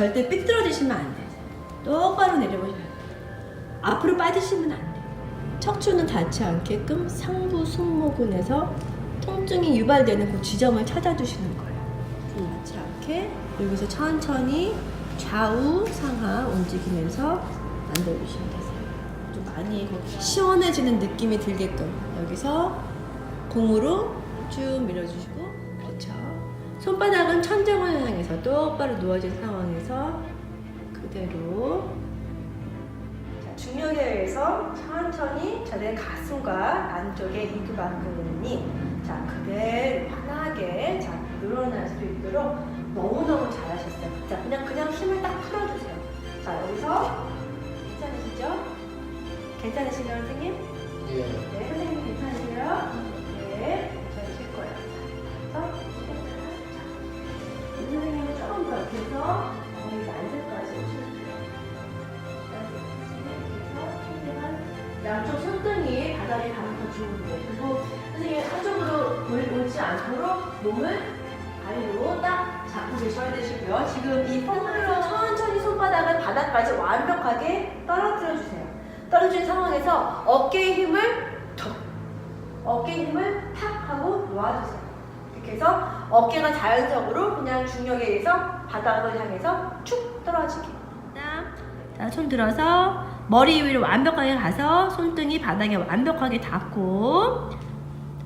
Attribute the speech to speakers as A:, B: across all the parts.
A: 절대 삐뚤어지시면 안 돼요. 똑바로 내려오셔야 돼요. 앞으로 빠지시면 안 돼요. 척추는 닿지 않게끔 상부 승모근에서 통증이 유발되는 그 지점을 찾아주시는 거예요. 음, 닿지 않게 여기서 천천히 좌우 상하 움직이면서 만들어주시면 되세요. 좀 많이 시원해지는 느낌이 들게끔 여기서 공으로 쭉 밀어주시고 그렇죠. 손바닥은 천정을 향해서 똑바로 누워진 상황에서 그대로 자, 중력에 의해서 천천히 저의 가슴과 안쪽에 이두박근이 자 그대로 편하게 자 늘어날 수 있도록 너무너무 잘하셨어요. 자 그냥 그냥 힘을 딱 풀어주세요. 자 여기서 괜찮으시죠? 괜찮으신가요 선생님?
B: 예.
A: 네 선생님 괜찮으세요? 네 더 옆에서 어머니 만세까지. 양쪽 손등이 바닥에 닿으면 더 좋은데 그리고 선생님 한쪽으로 올- 오지 않도록 몸을 다리로 딱 잡고 계셔야 되시고요. 지금 이 폼으로 천천히 손바닥을 바닥까지 완벽하게 떨어뜨려 주세요. 떨어진 상황에서 어깨의 힘을 더 어깨 힘을 탁 하고 놓아주세요 이렇게 해서 어깨가 자연적으로 그냥 중력에 의해서 바닥을 향해서 축 떨어지게 자, 손 들어서 머리 위로 완벽하게 가서 손등이 바닥에 완벽하게 닿고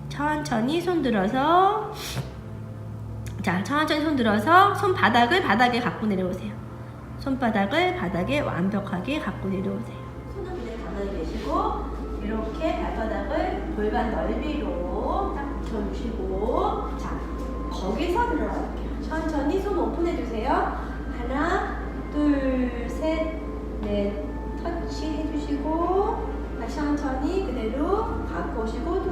A: 천천히 손 들어서 자, 천천히 손 들어서 손바닥을 바닥에 갖고 내려오세요. 손바닥을 바닥에 완벽하게 갖고 내려오세요. 손은 그대로 가만히 계시고 이렇게 발바닥을 골반 넓이로 딱 붙여주시고 자, 거기서 들어갈게요. 천천히 손 오픈해 주세요. 하나, 둘, 셋, 넷, 터치 해주시고 다시 천천히 그대로 갖고 오시고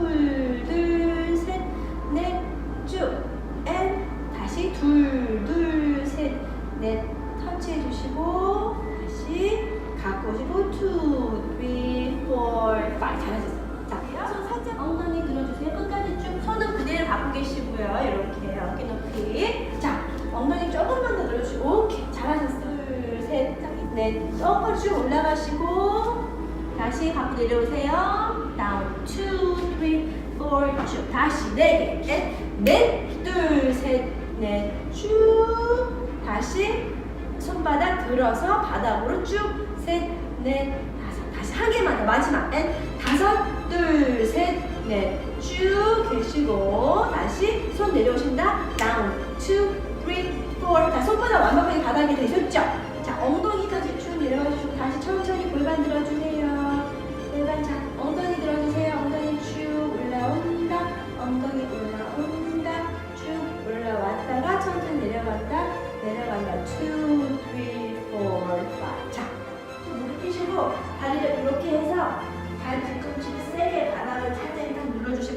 A: 다시 갖고 내려오세요. 다운, two, three, four, 쭉. 다시 네 개, 넷, 넷, 둘, 셋, 넷, 쭉. 다시 손바닥 들어서 바닥으로 쭉. 셋, 넷, 다섯. 다시 한 개만 더. 마지막. 넷, 다섯, 둘, 셋, 넷, 쭉 계시고 다시 손 내려오신다. 다운, two, three, four. 자 손바닥 완벽하게 바닥에 되셨죠? 자 엉덩이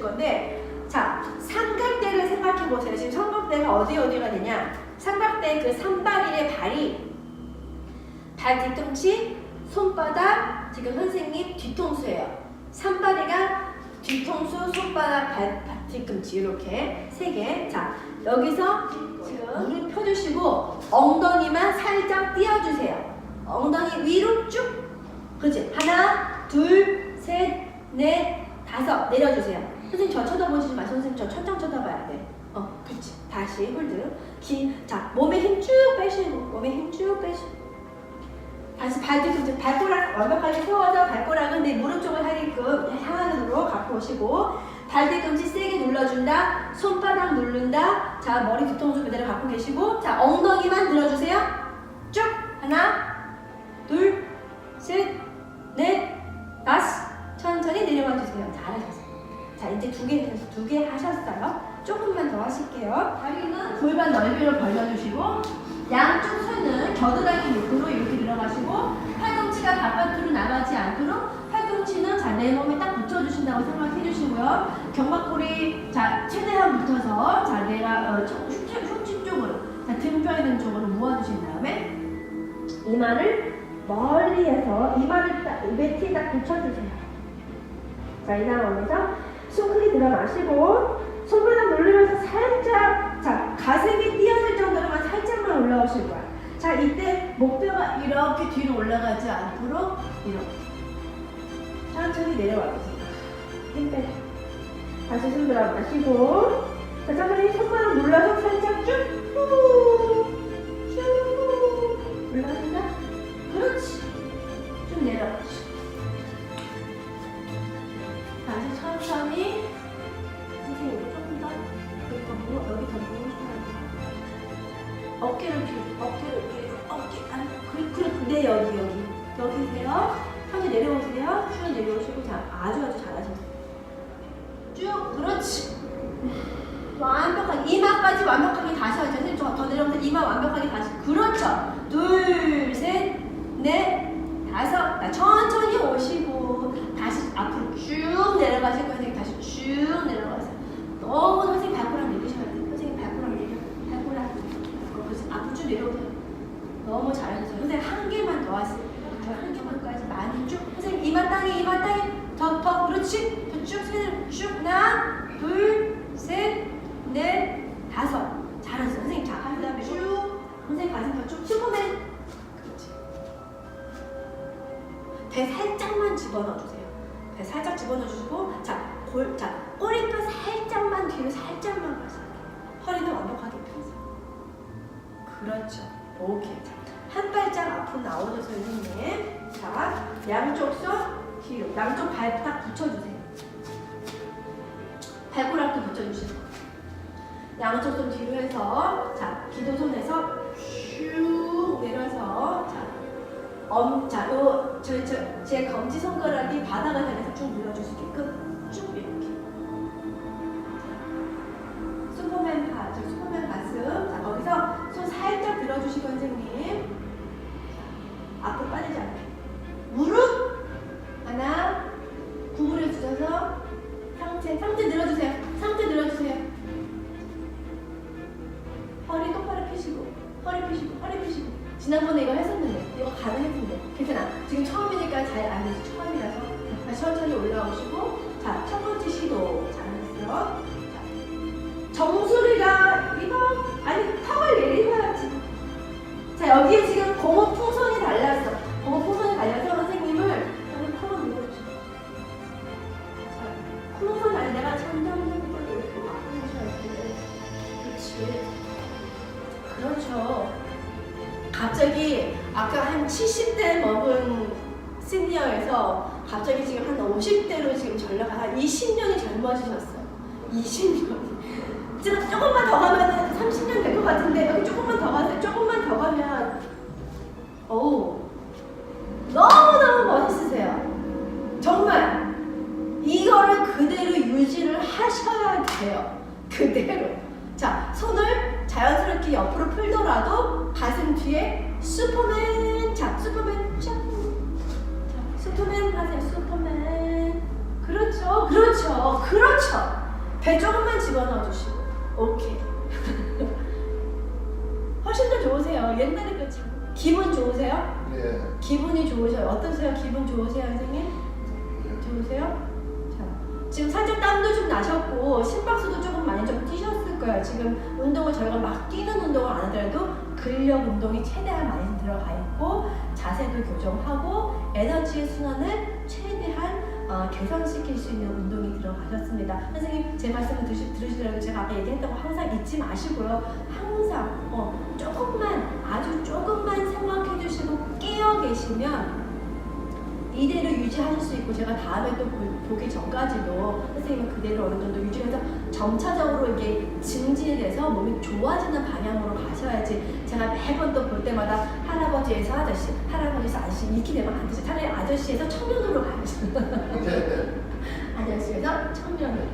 A: 건데 자 삼각대를 생각해 보세요. 지금 삼각대가 어디 어디가 되냐? 삼각대 그 삼바리의 발이 발 뒤꿈치, 손바닥, 지금 선생님 뒤통수예요. 삼바리가 뒤통수, 손바닥, 발, 발 뒤꿈치 이렇게 세 개. 자 여기서 지금 무릎 펴주시고 엉덩이만 살짝 띄워주세요. 엉덩이 위로 쭉. 그렇지. 하나, 둘, 셋, 넷, 다섯 내려주세요. 선생님 저 쳐다보지 마세요. 선생님 저 천장 쳐다봐야 돼. 어, 그렇지. 다시 홀드. 기, 자 몸에 힘 쭉 빼시고 몸에 힘 쭉 빼시고. 다시 발 뒤꿈치 발꼬락 완벽하게 세워서 발꼬락은 내 무릎 쪽을 하게끔 향하도록 갖고 오시고 발 뒤꿈치 세게 눌러준다 손바닥 누른다 자 머리 뒤통수 그대로 갖고 계시고 자 엉덩이만 들어주세요 쭉 하나 둘 셋 넷 다섯 이제 두개두 개 하셨어요 조금만 더 하실게요 다리는 골반 넓이로 벌려주시고 양쪽 손은 겨드랑이 밑으로 이렇게 들어가시고 팔꿈치가 바깥으로 나가지 않도록 팔꿈치는 자, 내 몸에 딱 붙여주신다고 생각해 주시고요. 경박골이 자, 최대한 붙어서 자, 내가 어, 흉추 쪽으로 자, 등뼈 있는 쪽으로 모아주신 다음에 이마를 멀리해서 이마를 딱 매트에 딱 붙여주세요. 자, 이 상황에서 숨 크게 들어 마시고 손바닥 올리면서 살짝 자 가슴이 뛰어들 정도로만 살짝만 올라오실 거야. 자 이때 목표가 이렇게 뒤로 올라가지 않도록 이렇게 천천히 내려와 보세요. 힘 빼. 다시 숨 들어 마시고 자 천천히 손바닥 눌러서 살짝 쭉 후, 쭉 올라간다. 그렇지. 좀 내려 어깨를 뒤로 어깨를 뒤로 어깨 안 그래 그래 네 여기 여기. 여기세요. 천천히 내려오세요. 쭉 내려오시고 자 아주 아주 잘하셨어요. 쭉 그렇지. 완벽하게 이마까지 완벽하게 다시 하죠. 선생님 저더 내려오세요 이마 완벽하게 다시. 그렇죠. 둘 셋 넷 다섯. 자, 천천히 오시고 다시 앞으로 쭉 거예요. 선생님 다시 쭉 내려가세요. 너무 선생님 발코랑 내리셔야 돼요 선생님 발코랑 내려 발코랑 어, 그래서 앞으로 쭉 내려오세요 너무 잘하셨어요. 선생님 한 개만 더 하세요. 저한 개만까지 많이 쭉. 선생님 이마 땅에 이마 땅에. 더 더. 그렇지? 더쭉쭉. 하나 둘셋넷 다섯. 잘하셨어요. 선생님 자 그다음에 쭉. 선생님 가슴 더쭉 슈퍼맨 그렇지. 배 살짝만 집어넣어 주세요. 배 살짝 집어넣어 주시고 자, 골, 자, 꼬리뼈 살짝만 뒤로 살짝만 가세요. 허리는 완벽하게. 그렇죠. 오케이. 자, 한 발짝 앞으로 나오셔서 선생님. 자, 양쪽 손 뒤로, 양쪽 발딱 붙여주세요. 발가락도 붙여주시고. 양쪽 손 뒤로 해서 자, 기도손에서 슉 내려서 자, 엄, 자, 요, 저, 저, 제 검지 손가락이 바닥을 향해서 쭉 눌러줄 수 있게끔 쭉 이렇게. 정수리가 이거 아니 턱을 내리셔야지. 자 여기에 지금 공업 풍선이 달렸어. 공업 풍선이 달려서 선생님을 여기 턱을 눌러주세요. 자 풍선 아니 내가 점점점점 이렇게 바꾸셔야 돼 그렇지. 그렇죠. 갑자기 아까 한 70대 먹은 시니어에서 갑자기 지금 한 50대로 지금 한 20년이 젊어지셨어요. 20년이. 지금 조금만 더 가면 30년 될 것 같은데 여기 조금만 더 가세요. 조금만 더 가면 어우 너무너무 멋있으세요. 정말 이거를 그대로 유지를 하셔야 돼요. 그대로. 자, 손을 자연스럽게 옆으로 풀더라도 가슴 뒤에 슈퍼맨. 자, 슈퍼맨. 짠. 자, 슈퍼맨 하세요. 슈퍼맨. 그렇죠. 그렇죠. 그렇죠. 배 조금만 집어넣어 주시고. 오케이. 훨씬 더 좋으세요. 옛날에 그 참- 기분 좋으세요?
B: 예.
A: 기분이 좋으셔요. 어떠세요? 기분 좋으세요, 선생님? 좋으세요? 자, 지금 살짝 땀도 좀 나셨고 심박수도 조금 많이 좀 뛰셨을 거예요. 지금 운동을 저희가 막 뛰는 운동을 안 하더라도 근력 운동이 최대한 많이 들어가 있고 자세도 교정하고 에너지의 순환을 최대한 어, 개선시킬 수 있는 운동이 들어가셨습니다. 선생님 제 말씀을 들으시, 들으시더라도 제가 아까 얘기했던 거 항상 잊지 마시고요. 항상 어, 조금만 아주 조금만 생각해 주시고 깨어 계시면 이대로 유지하실 수 있고 제가 다음에 또 보- 보기 전까지도 선생님은 그대로 어느 정도 유지해서 점차적으로 이게 증진이 돼서 몸이 좋아지는 방향으로 가셔야지 제가 매번 또 볼 때마다 할아버지에서 아저씨, 할아버지에서 아저씨 이렇게 되면 안 되죠. 차라리 아저씨에서 청년으로 가야죠.
B: 네.
A: 아저씨에서 청년으로.